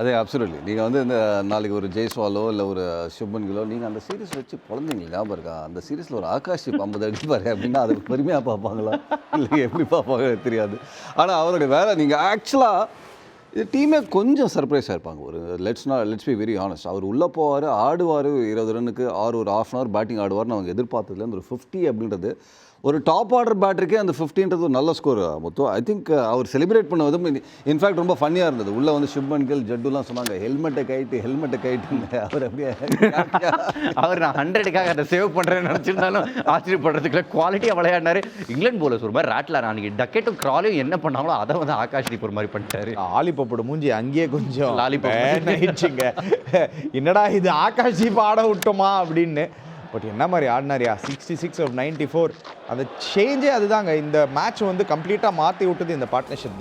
அதே அப்சல்யூட்லி நீங்கள் வந்து இந்த நாளைக்கு ஒரு ஜெய்ஸ்வாலோ இல்லை ஒரு சுப்மன் கிலோ நீங்கள் அந்த சீரீஸ் வச்சு குழந்தைங்க ஞாபகம் இருக்கா? அந்த சீரீஸில் ஒரு ஆகாஷ் ஐம்பது அடிப்பார் அப்படின்னா அதுக்கு பெருமையாக பார்ப்பாங்களா? இல்லை எப்படி பார்ப்பாங்க தெரியாது. ஆனால் அவருடைய வேலை நீங்கள் ஆக்சுவலாக இது டீமே கொஞ்சம் சர்ப்ரைஸாக இருப்பாங்க. ஒரு let's not let's be very honest அவர் உள்ளே போவார் ஆடுவார் இருபது ரன்னுக்கு ஆறு ஒரு ஆஃப் அன் ஹவர் பேட்டிங் ஆடுவார்னு அவங்க எதிர்பார்த்ததுலேருந்து ஒரு ஃபிஃப்டி அப்படின்றது ஒரு டாப் ஆர்டர் பேட்டருக்கே அந்த ஃபிஃப்டின்றது ஒரு நல்ல ஸ்கோர் முத்து. ஐ திங்க் அவர் செலிப்ரேட் பண்ண விதம் இன்ஃபேக்ட் ரொம்ப ஃபன்னியாக இருந்தது. உள்ளே வந்து சுப்மன் கில் ஜட்டுலாம் சொன்னாங்க ஹெல்மெட்டை கைட்டு ஹெல்மெட்டை கைட்டுன்னு அவர் அப்படியே அவர் நான் ஹண்ட்ரடுக்காக அதை சேவ் பண்ணுறேன்னு நினச்சிருந்தாலும் ஆச்சரியப்படுறதுக்குள்ள குவாலிட்டியாக விளையாடினாரு. இங்கிலாந்து போலர்ஸ் ஒரு மாதிரி ராட்லர் அன்னைக்கு டக்கெட்டும் கிராலையும் என்ன பண்ணாங்களோ அதை வந்து ஆகாஷ் தீப் ஒரு மாதிரி பண்ணிட்டாரு. ஆலிப்பப்போட மூஞ்சி அங்கேயே கொஞ்சம் ஆயிடுச்சுங்க. என்னடா இது ஆகாஷ் ஜீப் ஆட விட்டோமா அப்படின்னு. பட் என்ன மாதிரி ஆடினாரியா? Sixty six off ninety four அந்த சேஞ்சே அதுதாங்க. இந்த மேட்ச் வந்து கம்ப்ளீட்டாக மாற்றி விட்டது இந்த பார்ட்னர்ஷிப்